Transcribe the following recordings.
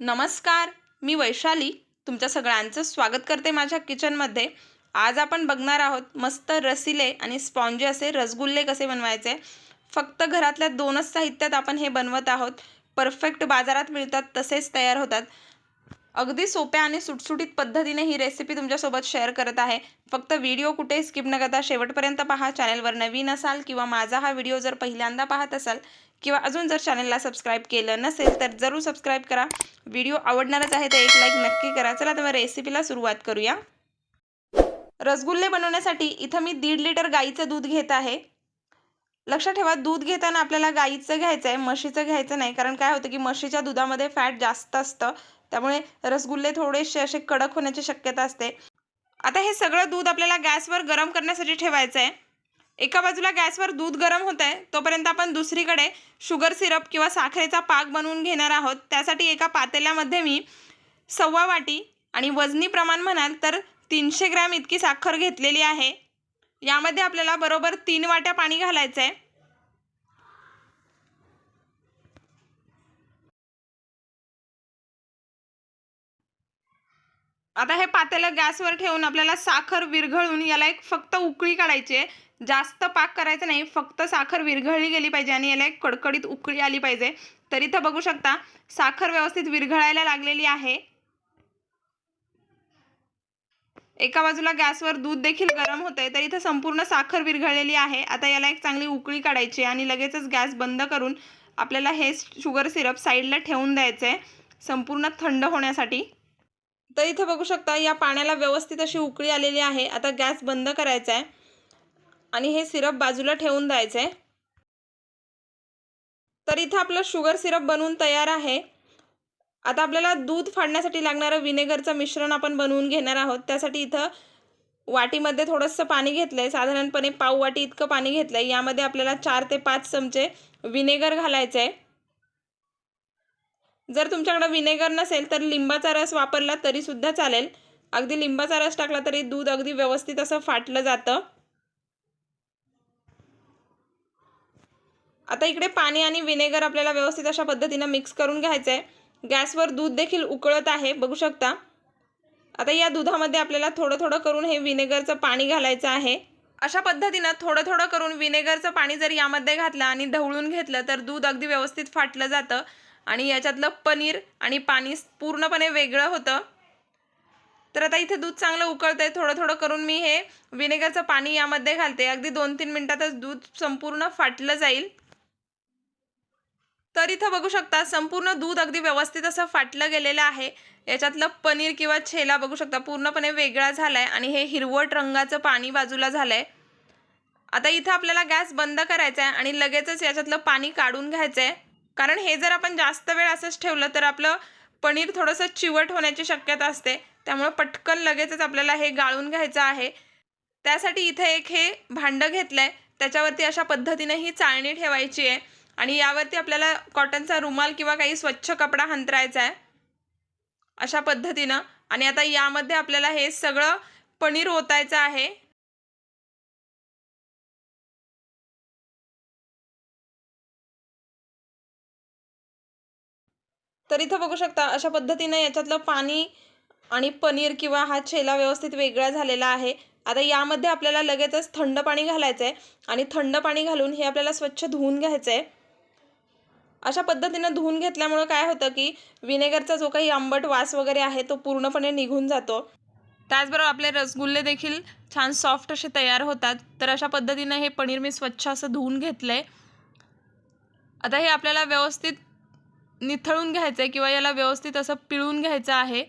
नमस्कार मी वैशाली. तुमच्या सगळ्यांचं स्वागत करते माझ्या किचनमध्ये. आज आपण बघणार आहोत मस्त रसिले आणि स्पॉन्जी असे रसगुल्ले कसे बनवायचे. फक्त घरातल्या दोनच साहित्यात आपण हे बनवत आहोत. परफेक्ट बाजारात मिळतात तसेच तयार होतात. अगदी सोप्या आणि सुटसुटीत पद्धतीने ही रेसिपी तुमच्यासोबत शेअर करत आहे. फक्त व्हिडिओ कुठे स्किप न करता शेवटपर्यंत पहा. चॅनलवर नवीन असाल किंवा माझा हा व्हिडिओ जर पहिल्यांदा पाहत असाल किंवा अजून जर चॅनलला सबस्क्राईब केलं नसेल तर जरूर सबस्क्राईब करा. व्हिडिओ आवडणारच आहे तर एक लाईक नक्की करा. चला तर रेसिपीला सुरुवात करूया. रसगुल्ले बनवण्यासाठी इथं मी दीड लिटर गाईचं दूध घेत आहे. लक्षात ठेवा दूध घेताना आपल्याला गाईचं घ्यायचं आहे म्हशीचं घ्यायचं नाही. कारण काय होतं की म्हशीच्या दुधामध्ये फॅट जास्त असतं. त्यामुळे रसगुल्ले थोडेसे असे कडक होण्याची शक्यता असते. आता हे सगळं दूध आपल्याला गॅसवर गरम करण्यासाठी ठेवायचं आहे एका बाजूला गॅसवर दूध गरम होत आहे तोपर्यंत आपण दुसरीकडे शुगर सिरप किंवा साखरेचा पाक बनवून घेणार आहोत. त्यासाठी एका पातेल्यामध्ये मी सव्वा वाटी आणि वजनी प्रमाण म्हणाल तर तीनशे ग्रॅम इतकी साखर घेतलेली आहे. यामध्ये आपल्याला बरोबर तीन वाट्या पाणी घालायचं आहे आता हे पातेलं गॅसवर ठेवून आपल्याला साखर विरघळून याला एक फक्त उकळी काढायची आहे. जास्त पाक करायचं नाही फक्त साखर विरघळली गेली पाहिजे आणि याला एक कडकडीत उकळी आली पाहिजे. तर इथं बघू शकता साखर व्यवस्थित विरघळायला लागलेली आहे. एका बाजूला गॅसवर दूध देखील गरम होत आहे तर इथं संपूर्ण साखर विरघळलेली आहे. आता याला एक चांगली उकळी काढायची आणि लगेचच गॅस बंद करून आपल्याला हे शुगर सिरप साईडला ठेवून द्यायचं आहे संपूर्ण थंड होण्यासाठी. तर इथं बघू शकता या पाण्याला व्यवस्थित अशी उकळी आलेली आहे. आता गॅस बंद करायचा आहे आणि हे सिरप बाजूला ठेवून द्यायचं आहे तर इथं आपलं शुगर सिरप बनवून तयार आहे. आता आपल्याला दूध फाडण्यासाठी लागणारं विनेगरचं मिश्रण आपण बनवून घेणार आहोत. त्यासाठी इथं वाटीमध्ये थोडंसं पाणी घेतलं आहे साधारणपणे पाव वाटी इतकं पाणी घेतलं आहे यामध्ये आपल्याला चार ते पाच चमचे विनेगर घालायचं आहे जर तुमच्याकडं विनेगर नसेल तर लिंबाचा रस वापरला तरीसुद्धा चालेल. अगदी लिंबाचा रस टाकला तरी दूध अगदी व्यवस्थित असं फाटलं जातं. आता इकडे पाणी आणि विनेगर आपल्याला व्यवस्थित अशा पद्धतीनं मिक्स करून घ्यायचं आहे गॅसवर दूध देखील उकळत आहे. बघू शकता. आता या दुधामध्ये आपल्याला थोडं थोडं करून हे विनेगरचं पाणी घालायचं आहे. अशा पद्धतीनं थोडं थोडं करून विनेगरचं पाणी जर यामध्ये घातलं आणि ढवळून घेतलं तर दूध अगदी व्यवस्थित फाटलं जातं आणि याच्यातलं पनीर आणि पाणी पूर्णपणे वेगळं होतं. तर आता इथे दूध चांगलं उकळतं आहे थोडं थोडं करून मी हे विनेगरचं पाणी यामध्ये घालते. अगदी दोन तीन मिनटातच दूध संपूर्ण फाटलं जाईल. तर इथं बघू शकता संपूर्ण दूध अगदी व्यवस्थित असं फाटलं गेलेलं आहे. याच्यातलं पनीर किंवा छेला बघू शकता पूर्णपणे वेगळा झाला आहे आणि हे हिरवट रंगाचं पाणी बाजूला झालं आहे आता इथं आपल्याला गॅस बंद करायचा आहे आणि लगेचच याच्यातलं पाणी काढून घ्यायचं आहे कारण हे जर आपण जास्त वेळ असंच ठेवलं तर आपलं पनीर थोडंसं चिवट होण्याची शक्यता असते. त्यामुळे पटकन लगेचच आपल्याला हे गाळून घ्यायचं आहे. त्यासाठी इथे एक हे भांडं घेतलं आहे त्याच्यावरती अशा पद्धतीनं ही चाळणी ठेवायची आहे. आणि यावरती आपल्याला कॉटनचा रुमाल किंवा काही स्वच्छ कपडा हंतरायचा आहे. अशा पद्धतीनं. आणि आता यामध्ये आपल्याला हे सगळं पनीर ओतायचं आहे. तर इथं बघू शकता अशा पद्धतीनं याच्यातलं पाणी आणि पनीर किंवा हा छेला व्यवस्थित वेगळा झालेला आहे. आता यामध्ये आपल्याला लगेचच थंड पाणी घालायचं आहे आणि थंड पाणी घालून हे आपल्याला स्वच्छ धुवून घ्यायचं आहे अशा पद्धतीनं धुवून घेतल्यामुळं काय होतं की विनेगरचा जो काही आंबट वास वगैरे आहे तो पूर्णपणे निघून जातो. त्याचबरोबर आपले रसगुल्ले देखील छान सॉफ्ट असे तयार होतात. तर अशा पद्धतीनं हे पनीर मी स्वच्छ असं धुवून घेतलं आहे आता हे आपल्याला व्यवस्थित निथळून घ्यायचं आहे किंवा याला व्यवस्थित असं पिळून घ्यायचं आहे.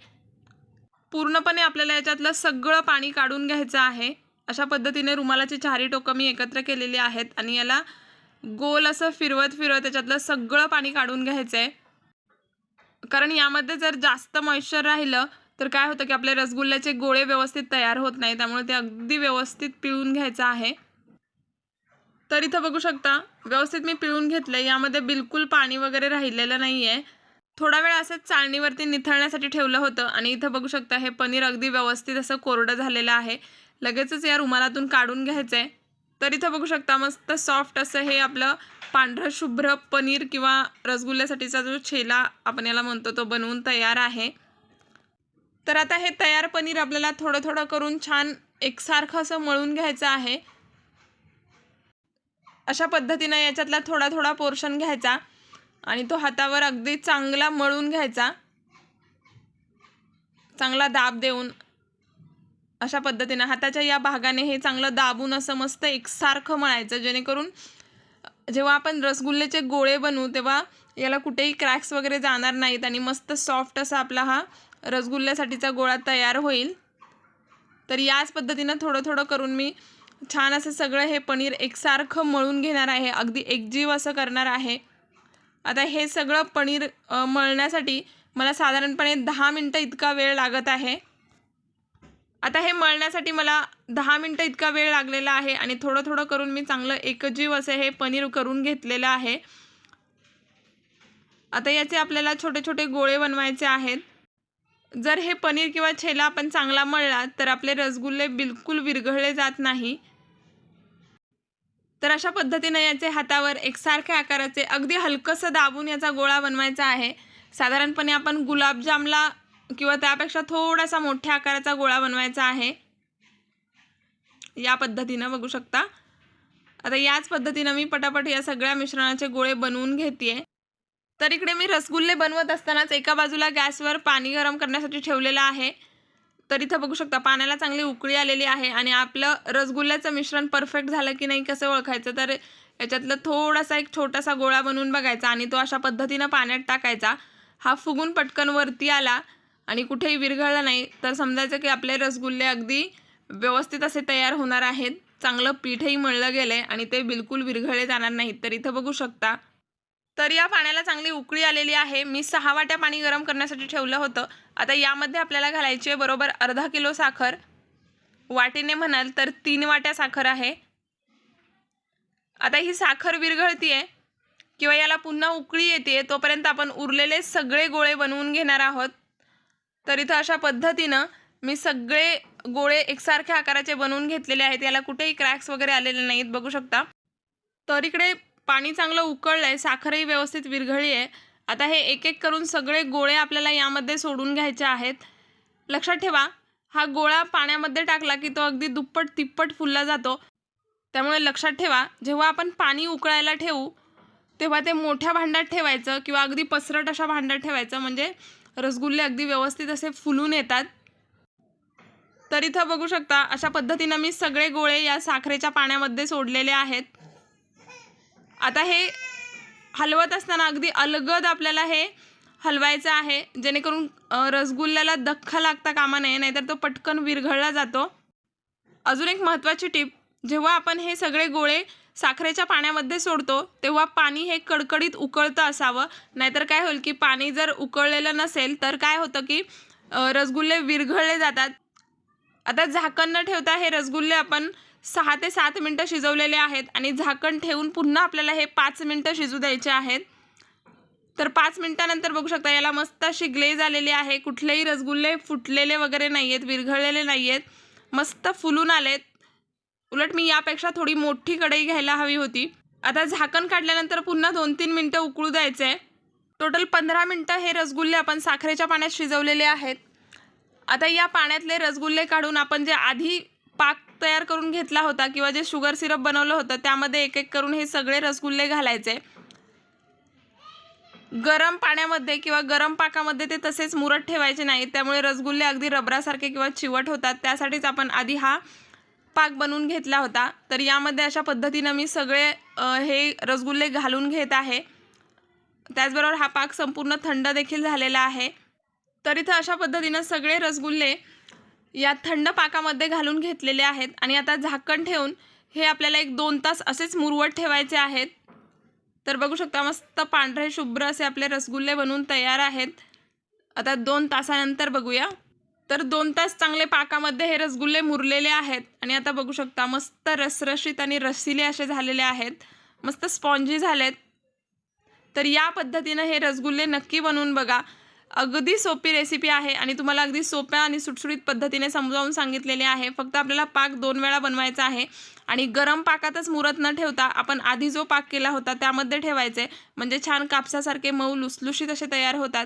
पूर्णपणे आपल्याला याच्यातलं सगळं पाणी काढून घ्यायचं आहे. अशा पद्धतीने रुमालाची चारी टोकं मी एकत्र केलेली आहेत आणि याला गोल असं फिरवत फिरवत त्याच्यातलं सगळं पाणी काढून घ्यायचं आहे कारण यामध्ये जर जास्त मॉइश्चर राहिलं तर काय होतं की आपले रसगुल्ल्याचे गोळे व्यवस्थित तयार होत नाही त्यामुळे ते अगदी व्यवस्थित पिळून घ्यायचं आहे. तर इथं बघू शकता व्यवस्थित मी पिळून घेतलं यामध्ये बिलकुल पाणी वगैरे राहिलेलं नाही आहे थोडा वेळ असंच चाळणीवरती निथळण्यासाठी ठेवलं होतं आणि इथं बघू शकता हे पनीर अगदी व्यवस्थित असं कोरडं झालेलं आहे. लगेचच या रुमालातून काढून घ्यायचं आहे तर इथं बघू शकता मस्त सॉफ्ट असं हे आपलं पांढरं शुभ्र पनीर किंवा रसगुल्ल्यासाठीचा जो छेला आपण याला म्हणतो तो बनवून तयार आहे. तर आता हे तयार पनीर आपल्याला थोडं थोडं करून छान एकसारखं असं मळून घ्यायचं आहे. अशा पद्धतीनं याच्यातला थोडा थोडा पोर्शन घ्यायचा आणि तो हातावर अगदी चांगला मळून घ्यायचा. चांगला दाब देऊन अशा पद्धतीनं हाताच्या या भागाने हे चांगलं दाबून असं मस्त एकसारखं मळायचं जेणेकरून जेव्हा आपण रसगुल्ल्याचे गोळे बनवू तेव्हा याला कुठेही क्रॅक्स वगैरे जाणार नाहीत आणि मस्त सॉफ्ट असा आपला हा रसगुल्ल्यासाठीचा गोळा तयार होईल. तर याच पद्धतीनं थोडं थोडं करून मी छान असं सगळं हे पनीर एकसारखं मळून घेणार आहे. अगदी एकजीव असं करणार आहे. आता हे सगळं पनीर मळण्यासाठी मला साधारणपणे दहा मिनटं इतका वेळ लागत आहे. आता हे मळण्यासाठी मला दहा मिनटं इतका वेळ लागलेला आहे आणि थोडं थोडं करून मी चांगलं एकजीव असं हे पनीर करून घेतलेलं आहे. आता याचे आपल्याला छोटे छोटे गोळे बनवायचे आहेत. जर हे पनीर किंवा छेला आपण चांगला मळला तर आपले रसगुल्ले बिलकुल विरघळले जात नाही. तर अशा पद्धतीने याचे हातावर एकसारख्या आकाराचे अगदी हलकंसं दाबून याचा गोळा बनवायचा आहे. साधारणपणे आपण गुलाबजामला किंवा त्यापेक्षा थोडासा मोठ्या आकाराचा गोळा बनवायचा आहे. या पद्धतीनं बघू शकता. आता याच पद्धतीनं मी पटापट या सगळ्या मिश्रणाचे गोळे बनवून घेते तर इकडे मी रसगुल्ले बनवत असतानाच एका बाजूला गॅसवर पाणी गरम करण्यासाठी ठेवलेलं आहे. तर इथं बघू शकता पाण्याला चांगली उकळी आलेली आहे आणि आपलं रसगुल्ल्याचं मिश्रण परफेक्ट झालं की नाही कसं ओळखायचं? तर याच्यातलं थोडासा एक छोटासा गोळा बनवून बघायचा आणि तो अशा पद्धतीनं पाण्यात टाकायचा. हा फुगून पटकन वरती आला. आणि कुठेही विरघळला नाही. तर समजायचं की आपले रसगुल्ले अगदी व्यवस्थित असे तयार होणार आहेत. चांगलं पीठही मळलं गेलं आहे आणि ते बिलकुल विरघळले जाणार नाहीत. तर इथं बघू शकता. तर या पाण्याला चांगली उकळी आलेली आहे. मी सहा वाट्या पाणी गरम करण्यासाठी ठेवलं होतं. आता यामध्ये आपल्याला घालायची आहे बरोबर अर्धा किलो साखर. वाटीने म्हणाल तर तीन वाट्या साखर आहे. आता ही साखर विरघळती आहे किंवा याला पुन्हा उकळी येते तोपर्यंत आपण उरलेले सगळे गोळे बनवून घेणार आहोत. तर इथं अशा पद्धतीनं मी सगळे गोळे एकसारख्या आकाराचे बनवून घेतलेले आहेत. याला कुठेही क्रॅक्स वगैरे आलेले नाहीत बघू शकता. तर इकडे पाणी चांगलं उकळलं आहे साखरही व्यवस्थित विरघळली आहे. आता हे एक एक करून सगळे गोळे आपल्याला यामध्ये सोडून घ्यायचे आहेत. लक्षात ठेवा हा गोळा पाण्यामध्ये टाकला की तो अगदी दुप्पट तिप्पट फुलला जातो. त्यामुळे लक्षात ठेवा जेव्हा आपण पाणी उकळायला ठेवू तेव्हा ते मोठ्या भांड्यात ठेवायचं किंवा अगदी पसरट अशा भांड्यात ठेवायचं. म्हणजे रसगुल्ले अगदी व्यवस्थित असे फुलून येतात. तर इथं बघू शकता अशा पद्धतीनं मी सगळे गोळे या साखरेच्या पाण्यामध्ये सोडलेले आहेत. आता हे हलवत असताना अगदी अलगद आपल्याला हे हलवायचं आहे. जेणेकरून रसगुल्ल्याला धक्का लागता कामा नये नाहीतर तो पटकन विरघळला जातो. अजून एक महत्त्वाची टीप जेव्हा आपण हे सगळे गोळे साखरेच्या पाण्यामध्ये सोडतो तेव्हा पाणी हे कडकडीत उकळतं असावं. नाहीतर काय होईल की पाणी जर उकळलेलं नसेल तर काय होतं की रसगुल्ले विरघळले जातात. आता झाकण न ठेवता हे रसगुल्ले आपण सहा ते सात मिनटं शिजवलेले आहेत आणि झाकण ठेवून पुन्हा आपल्याला हे पाच मिनटं शिजू द्यायचे आहेत. तर पाच मिनटानंतर बघू शकता याला मस्त अशी ग्लेज आलेली आहे. कुठलेही रसगुल्ले फुटलेले वगैरे नाही आहेत विरघळलेले नाही आहेत मस्त फुलून आलेत. उलट मी यापेक्षा थोडी मोठी कढई घ्यायला हवी होती. आता झाकण काढल्यानंतर पुन्हा दोन तीन मिनटं उकळू द्यायचं आहे टोटल पंधरा मिनटं हे रसगुल्ले आपण साखरेच्या पाण्यात शिजवलेले आहेत. आता या पाण्यातले रसगुल्ले काढून आपण जे आधी पाक तयार करून घेतला होता किंवा जे शुगर सिरप बनवलं होतं त्यामध्ये एक एक करून हे सगळे रसगुल्ले घालायचे. गरम पाण्यामध्ये किंवा गरम पाकामध्ये ते तसेच मुरत ठेवायचे नाही त्यामुळे रसगुल्ले अगदी रबरासारखे किंवा चिवट होतात. त्यासाठीच आपण आधी हा पाक बनवून घेतला होता. तर यामध्ये अशा पद्धतीनं मी सगळे हे रसगुल्ले घालून घेत आहे. त्याचबरोबर हा पाक संपूर्ण थंड देखील झालेला आहे. तर इथं अशा पद्धतीनं सगळे रसगुल्ले या थंड पाकामध्ये घालून घेतलेले आहेत. आणि आता झाकण ठेवून हे आपल्याला एक दोन तास असेच मुरवट ठेवायचे आहेत. तर बघू शकता मस्त पांढरे शुभ्र असे आपले रसगुल्ले बनवून तयार आहेत. आता दोन तासानंतर बघूया. तर दोन तास चांगले पाकामध्ये हे रसगुल्ले मुरलेले आहेत. आणि आता बघू शकता मस्त रसरशीत आणि रसिले असे झालेले आहेत. मस्त स्पॉन्जी झालेत. तर या पद्धतीनं हे रसगुल्ले नक्की बनवून बघा. अगदी सोपी रेसिपी आहे आणि तुम्हाला अगदी सोप्या आणि सुटसुटीत पद्धतीने समजावून सांगितलेले आहे. फक्त आपल्याला पाक दोन वेळा बनवायचा आहे. आणि गरम पाकातच मुरत न ठेवता आपण आधी जो पाक केला होता त्यामध्ये ठेवायचे. म्हणजे छान कापसासारखे मऊ लुसलुशीत असे तयार होतात.